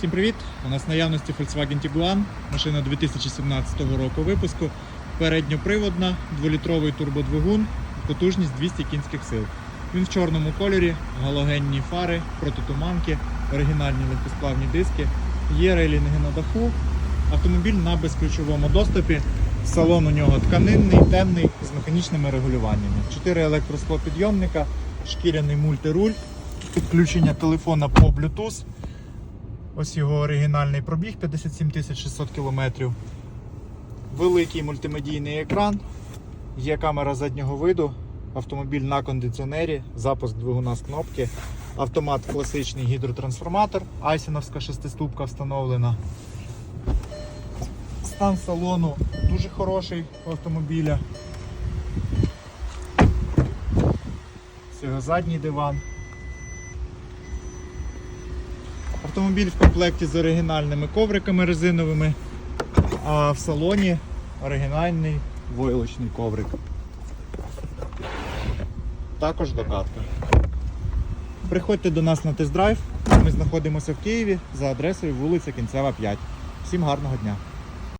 Всім привіт! У нас в наявності Volkswagen Tiguan, машина 2017 року випуску. Передньоприводна, 2-літровий турбодвигун, потужність 200 кінських сил. Він в чорному кольорі, галогенні фари, протитуманки, оригінальні легкосплавні диски, є рейлінги на даху. Автомобіль на безключовому доступі. Салон у нього тканинний, темний з механічними регулюваннями. 4 електросклопідйомника, шкіряний мультируль, підключення телефона по Bluetooth. Ось його оригінальний пробіг 57 600 км. Великий мультимедійний екран, є камера заднього виду, автомобіль на кондиціонері, запуск двигуна з кнопки, автомат класичний гідротрансформатор, айсеновська шестиступка встановлена. Стан салону дуже хороший автомобіля. Ось задній диван. Автомобіль в комплекті з оригінальними ковриками резиновими, а в салоні оригінальний войлочний коврик. Також докатка. Приходьте до нас на тест-драйв. Ми знаходимося в Києві за адресою вулиця Кінцева 5. Всім гарного дня!